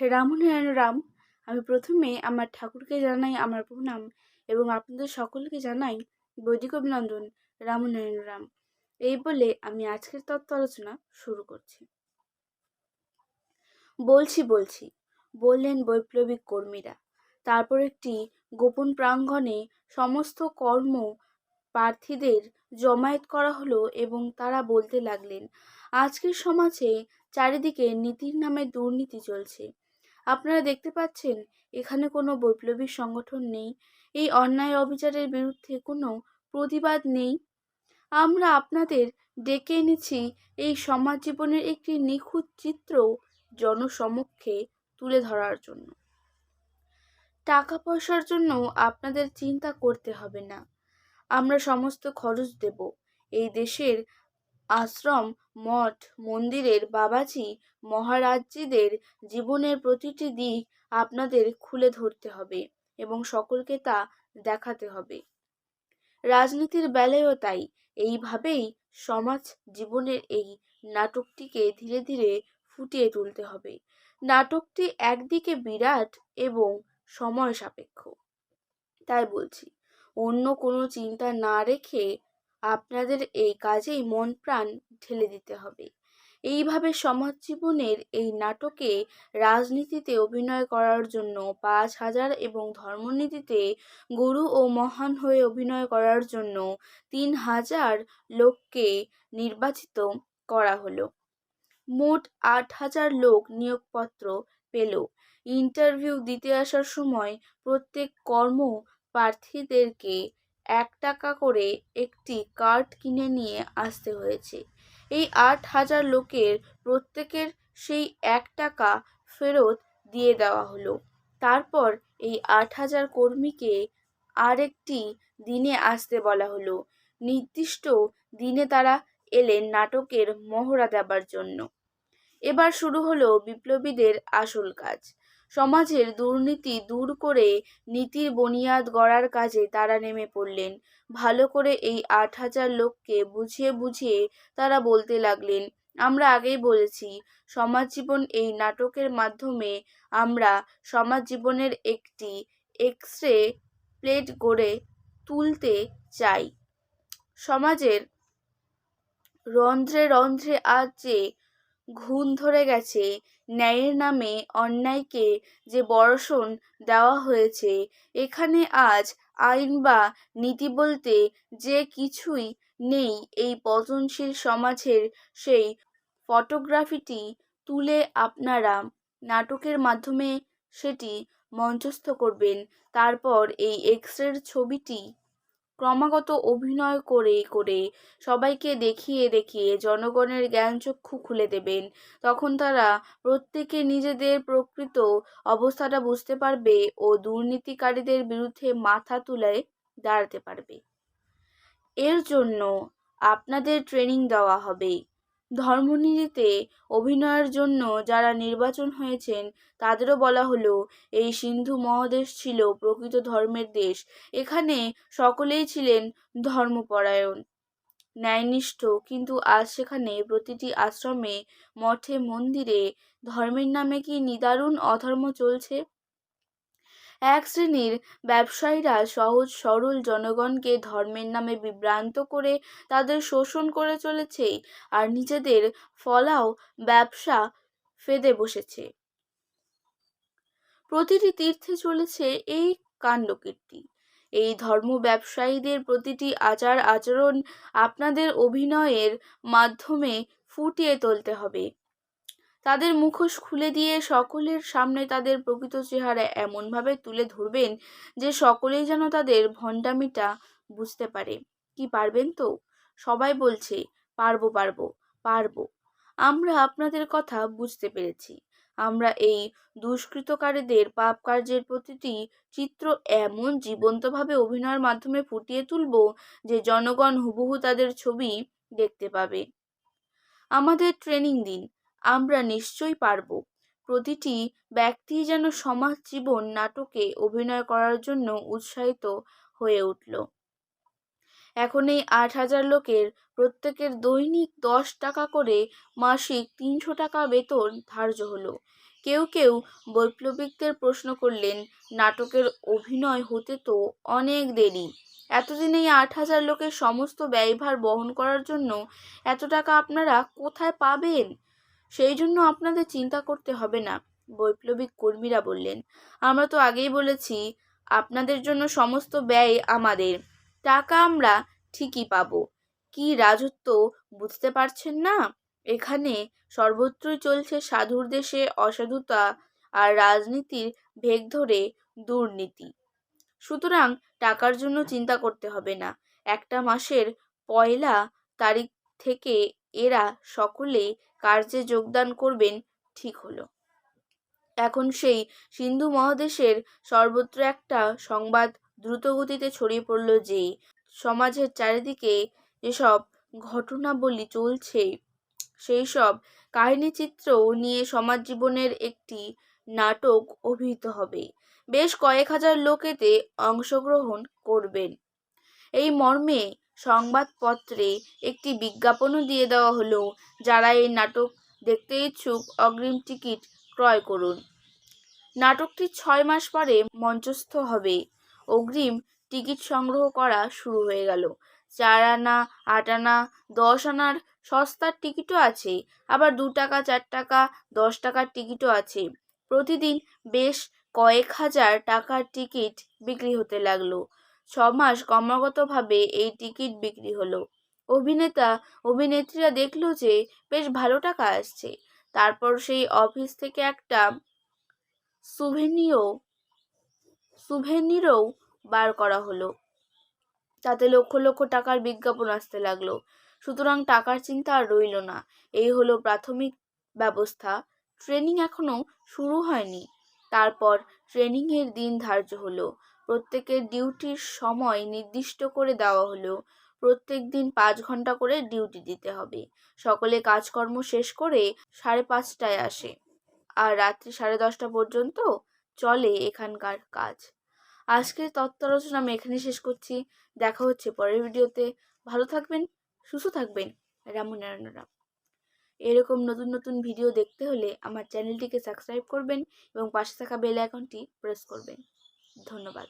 রামনারায়ণ রাম, আমি প্রথমে আমার ঠাকুরকে জানাই আমার প্রণাম এবং আপনাদের সকলকে জানাই বৈদিক অভিনন্দন রামনারায়ণ রাম। এই বলে আমি আজকের তত্ত্ব আলোচনা শুরু করছি। বলছি বলছি, বললেন বৈপ্লবিক কর্মীরা। তারপর একটি গোপন প্রাঙ্গণে সমস্ত কর্ম প্রার্থীদের জমায়েত করা হলো এবং তারা বলতে লাগলেন, আজকের সমাজে চারিদিকে নীতির নামে দুর্নীতি চলছে। আপনারা দেখতে পাচ্ছেন, এখানে কোনো বৈপ্লবিক সংগঠন নেই। এই অন্যায় অবিচারের বিরুদ্ধে কোনো প্রতিবাদ নেই। আমরা আপনাদের ডেকে এনেছি এই সমাজ জীবনের একটি নিখুঁত চিত্র জনসমক্ষে তুলে ধরার জন্য। টাকা পয়সার জন্য আপনাদের চিন্তা করতে হবে না। আমরা সমস্ত খরচ দেব। এই দেশের আশ্রম, মঠ, মন্দিরের বাবাজি মহারাজজিদের জীবনের প্রতিটি দিক আপনাদের খুলে ধরতে হবে এবং সকলকে তা দেখাতে হবে। রাজনীতির বেলায়ও তাই। এইভাবেই সমাজ জীবনের এই নাটকটিকে ধীরে ধীরে ফুটিয়ে তুলতে হবে। নাটকটি একদিকে বিরাট এবং সময় সাপেক্ষ। তাই বলছি, অন্য কোনো চিন্তা না রেখে আপনাদের এই কাজেই মন প্রাণ ঢেলে দিতে হবে। এইভাবে সমাজ জীবনের এই নাটকে রাজনীতিতে অভিনয় করার জন্য পাঁচ হাজার এবং ধর্মনীতিতে গুরু ও মহান হয়ে অভিনয় করার জন্য তিন হাজার লোককে নির্বাচিত করা হলো। মোট আট হাজার লোক নিয়োগপত্র পেল। ইন্টারভিউ দিতে আসার সময় প্রত্যেক কর্ম প্রার্থীদেরকে এক টাকা করে একটি কার্ড কিনে নিয়ে আসতে হয়েছে। এই আট হাজার লোকের প্রত্যেকের সেই এক টাকা ফেরত দিয়ে দেওয়া হলো। তারপর এই আট হাজার কর্মীকে আরেকটি দিনে আসতে বলা হলো। নির্দিষ্ট দিনে তারা এলেন নাটকের মহড়া দেবার জন্য। এবার শুরু হলো বিপ্লবীদের আসল কাজ। সমাজের দুর্নীতি দূর করে নীতির বুনিয়াদ গড়ার কাজে তারা নেমে পড়লেন। ভালো করে এই আট হাজার লোককে বুঝিয়ে বুঝিয়ে তারা বলতে লাগলেন, আমরা আগেই বলেছি সমাজ জীবন এই নাটকের মাধ্যমে আমরা সমাজ জীবনের একটি এক্স রে প্লেট গড়ে তুলতে চাই। সমাজের রন্ধ্রে রন্ধ্রে আজ যে ঘুণ ধরে গেছে। ন্যায়ের নামে অন্যায়কে যে বর্ষণ দেওয়া হয়েছে, এখানে আজ আইন বা নীতি বলতে যে কিছুই নেই এই পতনশীল সমাজের সেই ফটোগ্রাফিটি তুলে আপনারা নাটকের মাধ্যমে সেটি মঞ্চস্থ করবেন। তারপর এই এক্সরের ছবিটি ক্রমাগত অভিনয় করে করে সবাইকে দেখিয়ে দেখিয়ে জনগণের জ্ঞানচক্ষু খুলে দেবেন। তখন তারা প্রত্যেকে নিজেদের প্রকৃত অবস্থাটা বুঝতে পারবে ও দুর্নীতিকারীদের বিরুদ্ধে মাথা তুলে দাঁড়াতে পারবে। এর জন্য আপনাদের ট্রেনিং দেওয়া হবে। ধর্মনীতিতে অভিনয়ের জন্য যারা নির্বাচন হয়েছেন, তাদেরও বলা হলো, এই সিন্ধু মহাদেশ ছিল প্রকৃত ধর্মের দেশ। এখানে সকলেই ছিলেন ধর্মপরায়ণ, ন্যায়নিষ্ঠ, কিন্তু আজ সেখানে প্রতিটি আশ্রমে, মঠে, মন্দিরে ধর্মের নামে কি নিদারুণ অধর্ম চলছে? এক শ্রেণির ব্যবসায়ীরা সহজ সরল জনগণকে ধর্মের নামে বিভ্রান্ত করে তাদের শোষণ করে চলেছে আর নিজেদের ফলাও ব্যবসা ফেদে বসেছে। প্রতিটি তীর্থে চলেছে এই কাণ্ডকীর্তি। এই ধর্ম ব্যবসায়ীদের প্রতিটি আচার আচরণ আপনাদের অভিনয়ের মাধ্যমে ফুটিয়ে তুলতে হবে। তাদের মুখোশ খুলে দিয়ে সকলের সামনে তাদের প্রকৃত চেহারা এমনভাবে তুলে ধরবেন যে সকলেই যেন তাদের ভণ্ডামিটা বুঝতে পারে। কি পারবেন তো? সবাই বলছে, পারব পারব পারব। আমরা আপনাদের কথা বুঝতে পেরেছি। আমরা এই দুষ্কৃতকারীদের পাপ কার্যের প্রতিটি চিত্র এমন জীবন্তভাবে অভিনয়ের মাধ্যমে ফুটিয়ে তুলব যে জনগণ হুবহু তাদের ছবি দেখতে পাবে। আমাদের ট্রেনিং দিন। আমরা নিশ্চয়ই পারব। প্রতিটি ব্যক্তি যেন সমাজ জীবন নাটকে অভিনয় করার জন্য উৎসাহিত হয়ে উঠল। এখন এই আট হাজার লোকের প্রত্যেকের দৈনিক দশ টাকা করে মাসিক তিনশো টাকা বেতন ধার্য হলো। কেউ কেউ বৈপ্লবিকদের প্রশ্ন করলেন, নাটকের অভিনয় হতে তো অনেক দেরি। এতদিন এই আট হাজার লোকের সমস্ত ব্যয়ভার বহন করার জন্য এত টাকা আপনারা কোথায় পাবেন? সেই জন্য আপনাদের চিন্তা করতে হবে না বৈপ্লবিক কর্মীরা বললেন। আমরা তো আগেই বলেছি, আপনাদের জন্য সমস্ত ব্যয় আমাদের। টাকা আমরা ঠিকই পাব। কি রাজত্ব বুঝতে পারছেন না? এখানে সর্বত্রই চলছে সাধুর দেশে অসাধুতা আর রাজনীতির ভেগ ধরে দুর্নীতি। সুতরাং টাকার জন্য চিন্তা করতে হবে না। একটা মাসের পয়লা তারিখ থেকে এরা সকলে কার্যে যোগদান করবেন, ঠিক হলো। এখন সেই সিন্ধু মহাদেশের সর্বত্র একটা সংবাদ দ্রুতগতিতে ছড়িয়ে পড়ল যে, সমাজের চারিদিকে যেসব ঘটনাবলী চলছে সেই সব কাহিনীচিত্র নিয়ে সমাজ জীবনের একটি নাটক অভিহিত হবে। বেশ কয়েক হাজার লোকেতে অংশগ্রহণ করবেন। এই মর্মে সংবাদপত্রে একটি বিজ্ঞাপনও দিয়ে দেওয়া হলো, যারা এই নাটক দেখতে ইচ্ছুক অগ্রিম টিকিট ক্রয় করুন। নাটকটি ছয় মাস পরে মঞ্চস্থ হবে। অগ্রিম টিকিট সংগ্রহ করা শুরু হয়ে গেল। চার আনা, আট আনা, দশ আনার সস্তার টিকিটও আছে, আবার দু টাকা, চার টাকা, দশ টাকার টিকিটও আছে। প্রতিদিন বেশ কয়েক হাজার টাকার টিকিট বিক্রি হতে লাগল। ছ মাস ক্রমাগতভাবে এই টিকিট বিক্রি হলো। অভিনেতা, অভিনেত্রীরা দেখল যে বেশ ভালো টাকা আসছে। তারপর সেই অফিস থেকে একটা সুভেনিও, সুভেনিরও বার করা হলো। তাতে লক্ষ লক্ষ টাকার বিজ্ঞাপন আসতে লাগল। সুতরাং টাকার চিন্তা আর রইল না। এই হলো প্রাথমিক ব্যবস্থা। ট্রেনিং এখনও শুরু হয়নি। তারপর ট্রেনিংয়ের দিন ধার্য হলো। প্রত্যেকের ডিউটির সময় নির্দিষ্ট করে দেওয়া হলো প্রত্যেক দিন পাঁচ ঘণ্টা করে ডিউটি দিতে হবে। সকলে কাজকর্ম শেষ করে সাড়ে পাঁচটায় আসে আর রাত্রি সাড়ে দশটা পর্যন্ত চলে এখানকার কাজ। আজকের তত্ত্ব আলোচনা আমি এখানে শেষ করছি। দেখা হচ্ছে পরের ভিডিওতে। ভালো থাকবেন, সুস্থ থাকবেন। রামনারায়ণ রাম এরকম নতুন নতুন ভিডিও দেখতে হলে আমার চ্যানেলটিকে সাবস্ক্রাইব করবেন এবং পাশে থাকা বেল আইকনটি প্রেস করবেন। ধন্যবাদ।